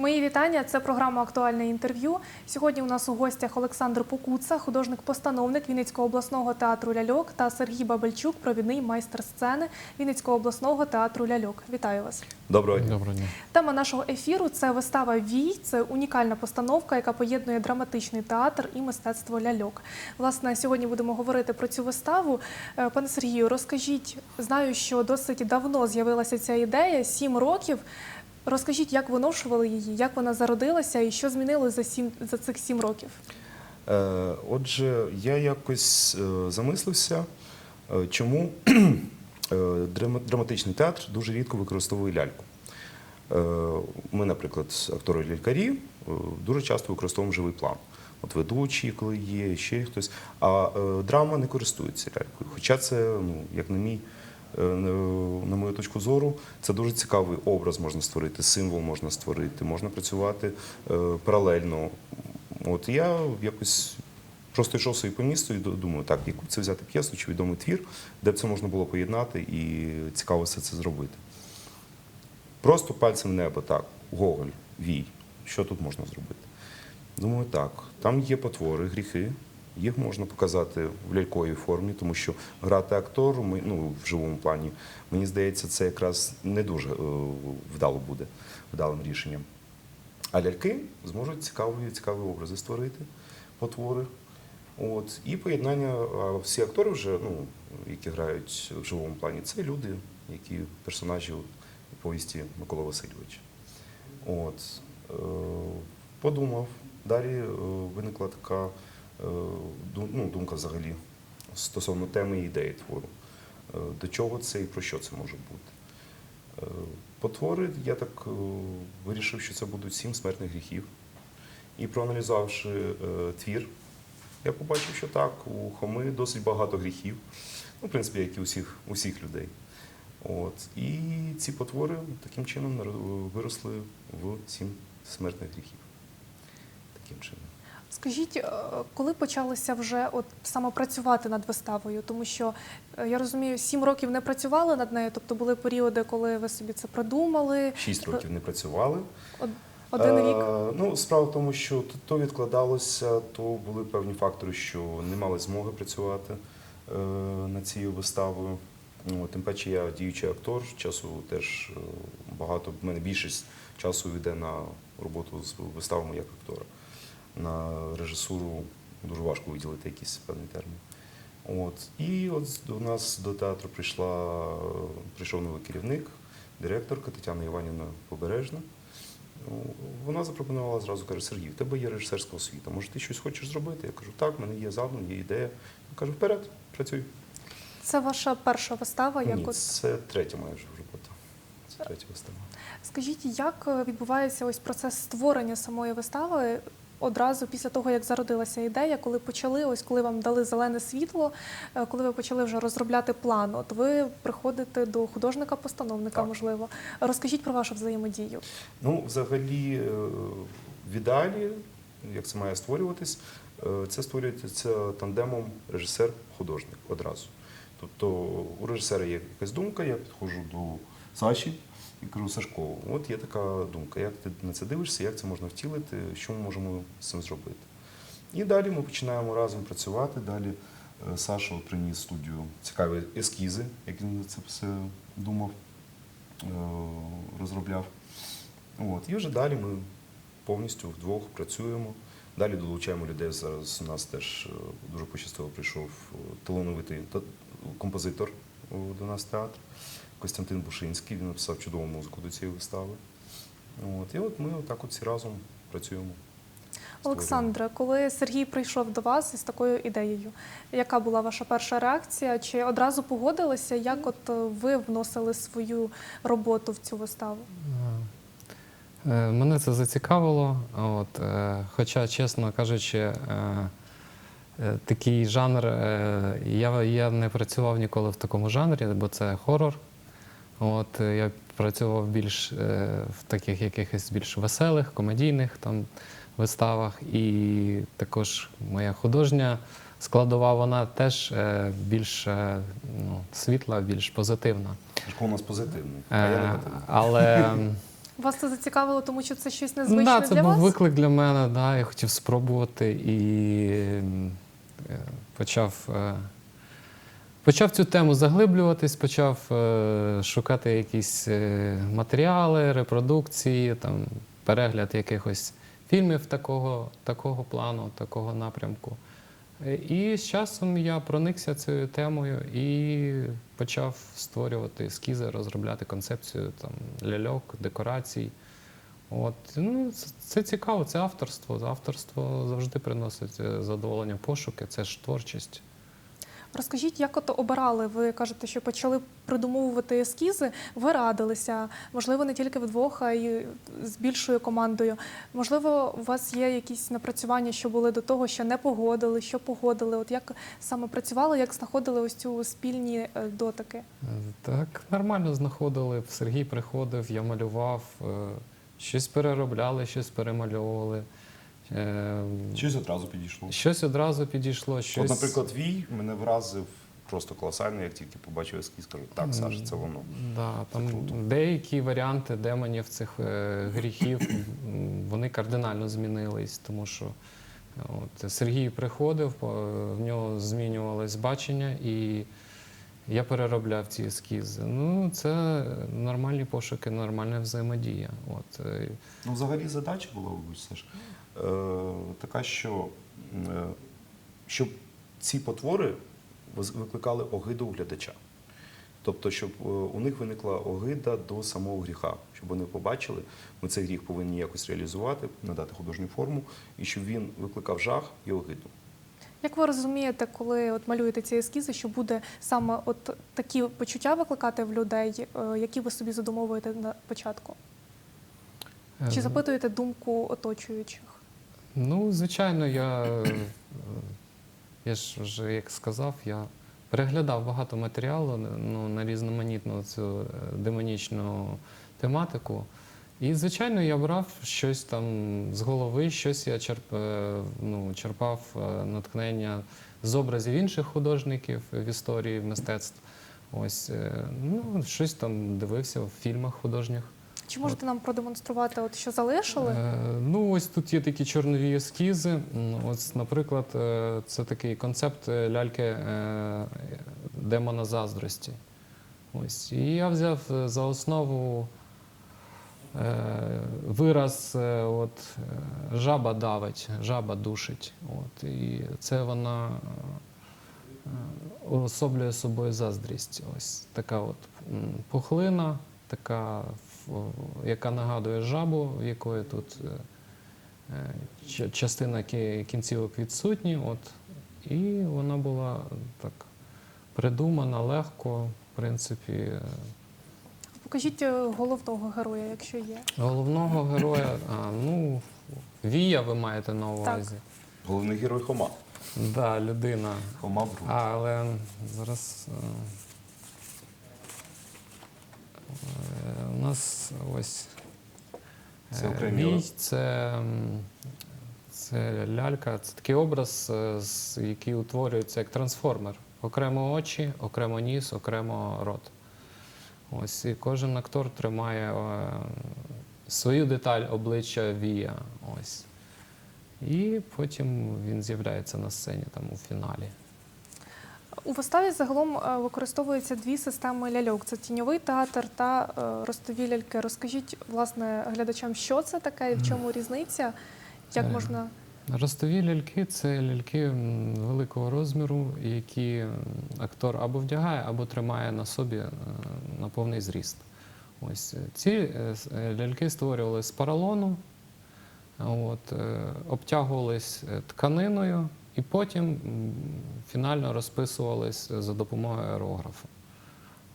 Мої вітання. Це програма Актуальне інтерв'ю. Сьогодні у нас у гостях Олександр Покуца, художник-постановник Вінницького обласного театру Ляльок та Сергій Бабельчук, провідний майстер сцени Вінницького обласного театру Ляльок. Вітаю вас. Доброго дня. Доброго дня. Тема нашого ефіру це вистава Вій. Це унікальна постановка, яка поєднує драматичний театр і мистецтво ляльок. Власне, сьогодні будемо говорити про цю виставу. Е, Пане Сергію, розкажіть, знаю, що досить давно з'явилася ця ідея сім років. Розкажіть, як виношували її, як вона зародилася і що змінилось за сім за цих сім років? Е, Отже, я якось е, замислився, е, чому драматичний театр дуже рідко використовує ляльку. Ми, наприклад, актори-лялькарі е, дуже часто використовуємо живий план. От ведучі, коли є, ще хтось. А драма не користується лялькою. Хоча це, ну, як на мій, на мою точку зору, це дуже цікавий образ можна створити, символ можна створити, можна працювати е, паралельно. От я якось просто йшов собі по місту і думаю, так, яку це взяти п'єсу чи відомий твір, де б це можна було поєднати і цікаво все це зробити. Просто пальцем в небо, так, Гоголь, вій. Що тут можна зробити? Думаю, так, там є потвори, гріхи, їх можна показати в ляльковій формі, тому що грати актору ми- ну, в живому плані, мені здається, це якраз не дуже е, вдало буде, вдалим рішенням. А ляльки зможуть цікаві, цікаві образи створити, потвори. От. І поєднання, а всі актори вже, ну, які грають в живому плані, це люди, які персонажі повісті Микола Васильовича. От. Е, подумав. Далі е, виникла така ну, думка взагалі стосовно теми і ідеї твору. Е, До чого це і про що це може бути. Е, Потвори, я так е, вирішив, що це будуть сім смертних гріхів. І проаналізувавши е, твір, я побачив, що так, у Хоми досить багато гріхів, ну, в принципі, як і у всіх, у всіх людей. От. І ці потвори таким чином виросли в сім смертних гріхів. Таким чином. Скажіть, е, коли почалося вже от саме працювати над виставою? Тому що е, я розумію, сім років не працювали над нею, тобто були періоди, коли ви собі це продумали. Шість років не працювали. Од- Один Е, рік. Ну, справа в тому, що то, відкладалося, то були певні фактори, що не мали змоги працювати е, над цією виставою. Ну, тим паче я діючий актор, часу теж е, багато, в мене більшість часу йде на роботу з виставами як актора. На режисуру дуже важко виділити якийсь певний термін. От. І от до нас до театру прийшла, прийшов новий керівник, директорка Тетяна Іванівна Побережна. Ну, Вона запропонувала зразу, каже, Сергій, в тебе є режисерська освіта, може ти щось хочеш зробити? Я кажу, так, в мене є задум, є ідея. Я кажу, вперед, працюй. Це ваша перша вистава. Як Ні, от це третя моя вже робота. Це третя вистава. скажіть, як е, відбувається ось процес створення самої вистави? Одразу після того, як зародилася ідея, коли почали, ось коли вам дали зелене світло, е, коли ви почали вже розробляти план, от ви приходите до художника-постановника, можливо. Розкажіть про вашу взаємодію. Ну, взагалі, е, в ідеалі, як це має створюватись, е, це створюється тандемом режисер-художник одразу. Тобто у режисера є якась думка, я підходжу до Саші і кажу, Сашко, от є така думка, як ти на це дивишся, як це можна втілити, що ми можемо з цим зробити. І далі ми починаємо разом працювати. Далі е, Саша приніс студію цікаві ескізи, як він це все думав, е, розробляв. От. І вже далі ми повністю вдвох працюємо. Далі долучаємо людей. Зараз у нас теж е, дуже пощастило прийшов талановитий композитор до нас театр Костянтин Бушинський. Він написав чудову музику до цієї вистави. От. І от ми отак от всі разом працюємо. Олександре, коли Сергій прийшов до вас із такою ідеєю, яка була ваша перша реакція? Чи одразу погодилися? Як от е, ви вносили свою роботу в цю виставу? Е, Мене це зацікавило. От, е, хоча, чесно кажучи, е, е, такий жанр, е, я, я не працював ніколи в такому жанрі, бо це хорор. От, е, я працював більш е, в таких якихось більш веселих, комедійних там, виставах. І також моя художня складова, вона теж е, більш е, ну, світла, більш позитивна. Сашко у нас позитивний, а я Е, але Вас це зацікавило, тому що це щось незвичне да, це для був вас? виклик для мене, да, я хотів спробувати і е, почав, е, почав цю тему заглиблюватись, почав е, шукати якісь е, матеріали, репродукції, там, перегляд якихось фільмів такого, такого плану, такого напрямку. Е, І з часом я проникся цією темою і почав створювати ескізи, розробляти концепцію там, ляльок, декорацій. От, ну, це, цікаво, це авторство. Авторство завжди приносить задоволення пошуки, це ж творчість. Розкажіть, як ото обирали? Ви кажете, що почали придумовувати ескізи, ви радилися, можливо, не тільки вдвох, а й з більшою командою. Можливо, у вас є якісь напрацювання, що були до того, що не погодили, що погодили. От як саме працювали, як знаходили ось цю спільні е, дотики? Так, нормально знаходили. Сергій приходив, я малював, е, щось переробляли, щось перемальовували. Е, Щось одразу підійшло. Щось одразу підійшло, щось. От, наприклад, Вій мене вразив просто колосально, як тільки побачив ескіз, кажу, так, Саш, це воно. Да, там круто. деякі варіанти демонів цих е, гріхів вони кардинально змінились, тому що от, Сергій приходив, в нього змінювалось бачення, і я переробляв ці ескізи. Ну, це нормальні пошуки, нормальна взаємодія. От, е, Ну, взагалі задача була, вибач, Саш, така, що е, щоб ці потвори викликали огиду у глядача. Тобто, щоб е, у них виникла огида до самого гріха, щоб вони побачили, ми цей гріх повинні якось реалізувати, надати художню форму, і щоб він викликав жах і огиду. Як ви розумієте, коли от малюєте ці ескізи, що буде саме от такі почуття викликати в людей, е, які ви собі задумовуєте на початку? Чи е, запитуєте думку оточуючих? Ну, звичайно, я, е, я ж вже як сказав, я переглядав багато матеріалу ну, на різноманітну цю е, демонічну тематику. І, звичайно, я брав щось там з голови, щось я черп, е, ну, черпав е, натхнення з образів інших художників в історії мистецтв. Ось, е, ну, щось там дивився в фільмах художніх. Чи можете нам продемонструвати, от що залишили? Е, Ну, ось тут є такі чорнові ескізи. Ось, наприклад, е, це такий концепт е, ляльки демона заздрості. Ось. І я взяв за основу вираз от, жаба давить, жаба душить. От. І це вона уособлює собою заздрість. Ось така от пухлина, така, яка нагадує жабу, в якої тут е, е, частина кінцівок відсутні. От. І вона була так придумана легко, в принципі. е, Покажіть головного героя, якщо є. Головного героя, а, ну, Вія ви маєте на увазі. Головний герой Хома. Да, людина. Хома Брун. А, але зараз у нас ось Це е, окремі це, це лялька, це такий образ, е, який утворюється як трансформер. Окремо очі, окремо ніс, окремо рот. Ось і кожен актор тримає е, свою деталь обличчя Вія. Ось. І потім він з'являється на сцені там у фіналі. У виставі загалом е, використовуються дві системи ляльок: це тіньовий театр та е, ростові ляльки. Розкажіть власне глядачам, що це таке і в чому різниця? Як Е, можна Ростові ляльки це ляльки великого розміру, які актор або вдягає, або тримає на собі на повний зріст. Ось ці ляльки створювалися з поролону, от, обтягувались тканиною і потім фінально розписувались за допомогою аерографа.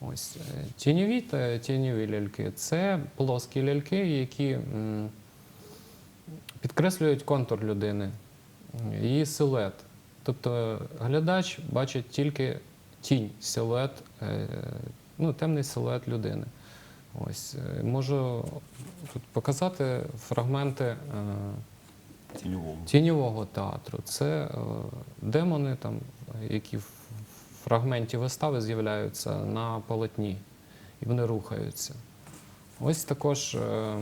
Ось е, тіньові та тіньові ляльки це плоскі ляльки, які підкреслюють контур людини, її силует. Тобто глядач бачить тільки тінь, силует, е, ну, темний силует людини. Ось е, можу тут показати фрагменти Тіньового. тіньового театру. Це е, демони, там, які в фрагменті вистави з'являються на полотні, і вони рухаються. Ось також е,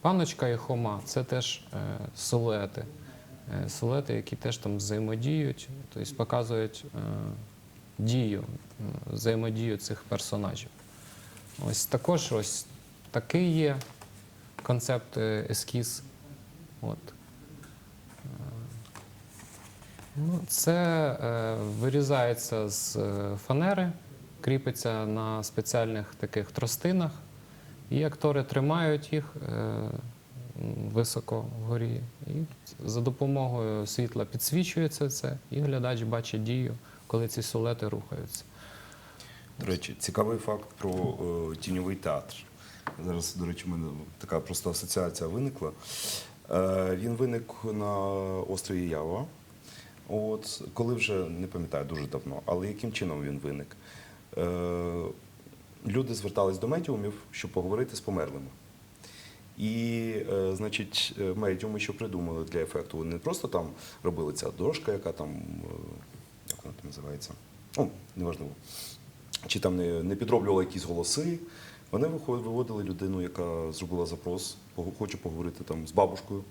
паночка і хома це теж е, силуети. Силуети, які теж там взаємодіють, тобто показують дію, взаємодію цих персонажів. Ось також ось такий є концепт ескіз. От. Ну, це е, вирізається з е, фанери, кріпиться на спеціальних таких тростинах, і актори тримають їх е, високо вгорі. І за допомогою світла підсвічується це, і глядач бачить дію, коли ці силуети рухаються. До речі, цікавий факт про е, тіньовий театр. Зараз, до речі, в мене така просто асоціація виникла. Е, він виник на острові Ява. От, коли вже не пам'ятаю дуже давно, але яким чином він виник? Е, люди звертались до медіумів, щоб поговорити з померлими. І, е, значить, е, медіуми, що придумали для ефекту, вони не просто там робили ця дошка, яка там, е, як вона там називається? О, неважливо чи там не, не підроблювали якісь голоси. Вони виводили людину, яка зробила запрос, хоче поговорити там з бабушкою.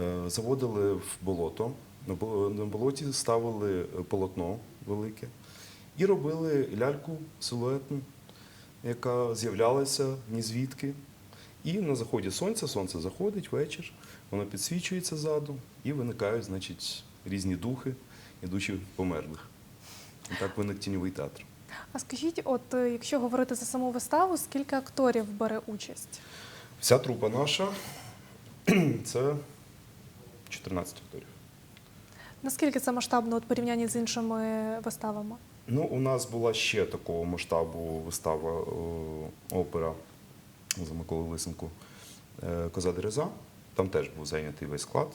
Е, Заводили в болото. На болоті ставили е, полотно велике і робили ляльку силуетну, яка з'являлася ні звідки. І на заході сонця, сонце заходить вечір, воно підсвічується ззаду, і виникають, значить, різні духи, ідучі померлих. І так виник тіньовий театр. А скажіть, от е, якщо говорити за саму виставу, скільки акторів бере участь? Вся трупа наша це 14 акторів. Наскільки це масштабно от порівнянні з іншими виставами? Ну, у нас була ще такого масштабу вистава е, опера за Миколу Лисенку е, Коза Дереза. Там теж був зайнятий весь склад,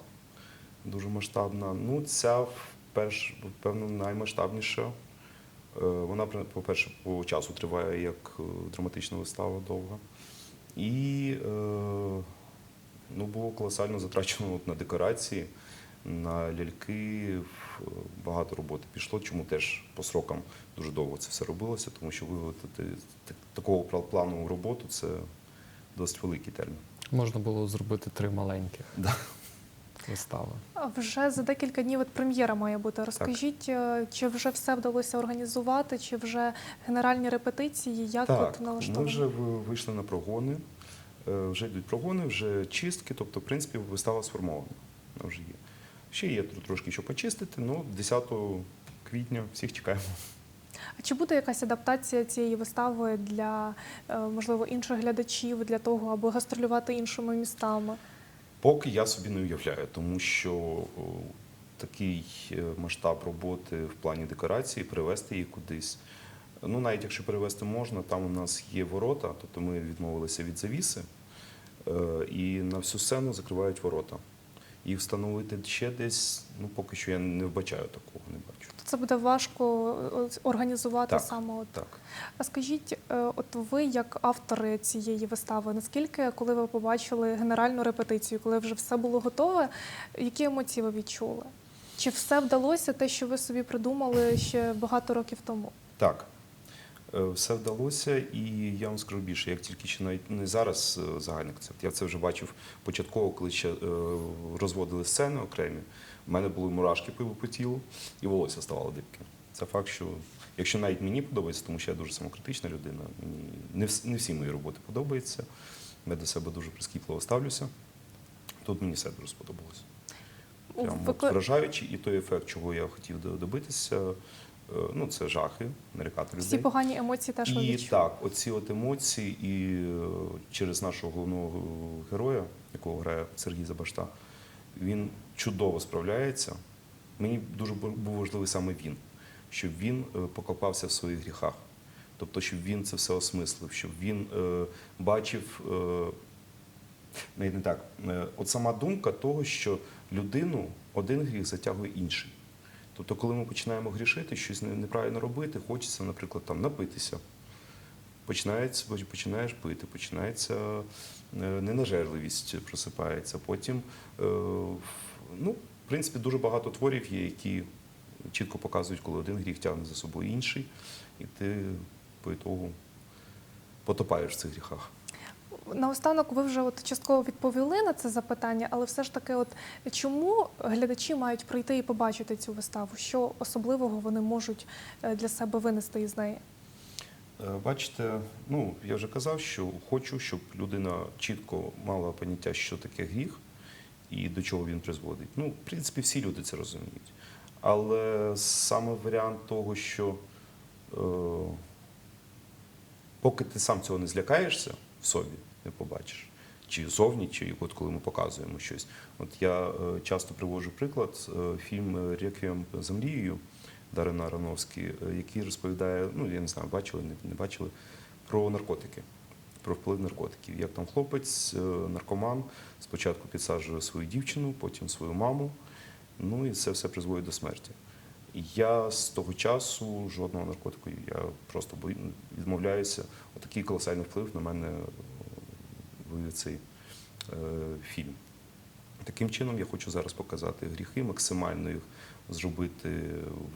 дуже масштабна. Ну, ця вперше, певно, наймасштабніша. Е, Вона, по-перше, по часу триває як драматична вистава довга. І ну, було колосально затрачено на декорації, на ляльки. Багато роботи пішло, чому теж по срокам дуже довго це все робилося, тому що виготовити такого пла- плану роботу це досить великий термін. Можна було зробити три маленьких Да. вистави. А Вже за декілька днів от прем'єра має бути. Розкажіть, е, чи вже все вдалося організувати, чи вже генеральні репетиції, як Так, от ми вже ви- вийшли на прогони, е, вже йдуть прогони, вже чистки, тобто, в принципі, вистава сформована. Вона вже є. Ще є трошки що почистити, ну 10 квітня всіх чекаємо. А чи буде якась адаптація цієї вистави для е, можливо інших глядачів для того, аби гастролювати іншими містами? Поки я собі не уявляю, тому що такий е, масштаб роботи в плані декорації, перевести її кудись. Ну, навіть якщо перевести можна, там у нас є ворота, тобто ми відмовилися від завіси, е, і на всю сцену закривають ворота. Їх встановити ще десь, ну поки що я не вбачаю такого, не бачу. Це буде важко е, організувати Так. саме. От. Так. А скажіть, е, от ви як автори цієї вистави, наскільки, коли ви побачили генеральну репетицію, коли вже все було готове, які емоції ви відчули? Чи все вдалося те, що ви собі придумали ще багато років тому? Так. Е, Все вдалося, і я вам скажу більше, як тільки ще навіть не зараз е, загальний концепт. Я це вже бачив початково, коли ще е, розводили сцени окремі. У мене були мурашки по по тілу, і волосся ставало дибким. Це факт, що якщо навіть мені подобається, тому що я дуже самокритична людина, мені не, вс- не всі мої роботи подобаються. Я до себе дуже прискіпливо ставлюся. Тут мені все дуже сподобалося. Прям Ви вражаючи, і той ефект, чого я хотів добитися, ну це жахи, налякати людей. Всі погані емоції теж ви І відчули? так, оці от емоції, і е, через нашого головного героя, якого грає Сергій Забашта, він чудово справляється. Мені дуже був важливий саме він, щоб він е, покопався в своїх гріхах. Тобто, щоб він це все осмислив, щоб він е, бачив. Е, не так. Е, От сама думка того, що людину один гріх затягує інший. Тобто, коли ми починаємо грішити, щось неправильно робити, хочеться, наприклад, там напитися. Починається, починаєш пити, починається е, ненажерливість, просипається. Потім, е, ну, в принципі, дуже багато творів є, які чітко показують, коли один гріх тягне за собою інший, і ти по ітогу потопаєш в цих гріхах. Наостанок ви вже от частково відповіли на це запитання, але все ж таки, от чому глядачі мають прийти і побачити цю виставу? Що особливого вони можуть е, для себе винести із неї? Е, Бачите, ну я вже казав, що хочу, щоб людина чітко мала поняття, що таке гріх і до чого він призводить. Ну, в принципі, всі люди це розуміють. Але саме варіант того, що е, поки ти сам цього не злякаєшся в собі, не побачиш, чи зовні, чи от коли ми показуємо щось. От я е, часто приводжу приклад е, фільм Реквієм за мрією Дарина Ароновський, е, який розповідає, ну я не знаю, бачили, не, не бачили, про наркотики, про вплив наркотиків. Як там хлопець, наркоман, спочатку підсаджує свою дівчину, потім свою маму, ну і це все призводить до смерті. Я з того часу жодного наркотику, я просто відмовляюся. Отакий колосальний вплив на мене е, цей е, фільм. Таким чином я хочу зараз показати гріхи, максимально їх зробити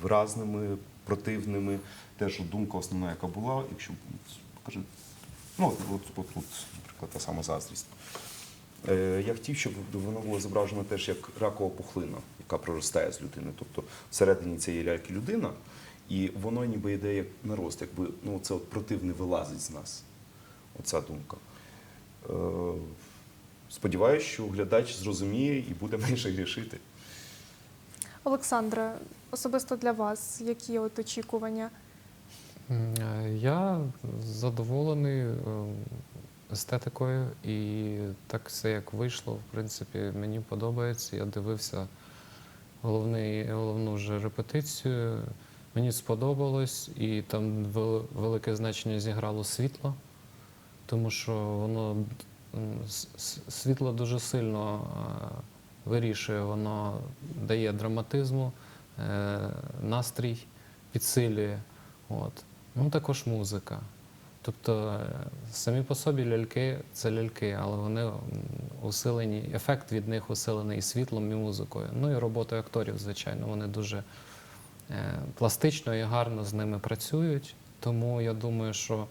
вразними, противними. Теж от думка основна, яка була, якщо покажи, ну от, от, от тут, наприклад, та сама заздрість. Е, Я хотів, щоб воно було зображено теж як ракова пухлина, яка проростає з людини. Тобто всередині цієї ляльки людина, і воно ніби йде як нарост, якби ну, це от противне вилазить з нас. Оця думка. Е, Сподіваюсь, що глядач зрозуміє і буде менше грішити. Олександре, особисто для вас, які от очікування? Е, Я задоволений е, естетикою, і так все як вийшло, в принципі, мені подобається. Я дивився головний, головну вже репетицію. Мені сподобалось, і там велике значення зіграло світло, тому що воно світло дуже сильно е, вирішує, воно дає драматизму, е, настрій підсилює. От. Ну, також музика. Тобто е, самі по собі ляльки це ляльки, але вони усилені, ефект від них усилений і світлом, і музикою. Ну і роботою акторів, звичайно, вони дуже пластично і гарно з ними працюють. Тому я думаю, що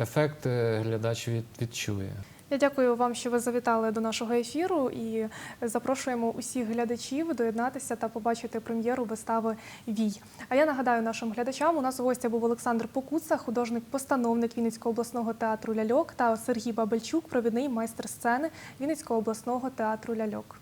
ефект е, глядач відчує. Я дякую вам, що ви завітали до нашого ефіру і запрошуємо усіх глядачів доєднатися та побачити прем'єру вистави Вій. А я нагадаю нашим глядачам, у нас у гостя був Олександр Покуца, художник-постановник Вінницького обласного театру Ляльок та Сергій Бабельчук, провідний майстер сцени Вінницького обласного театру Ляльок.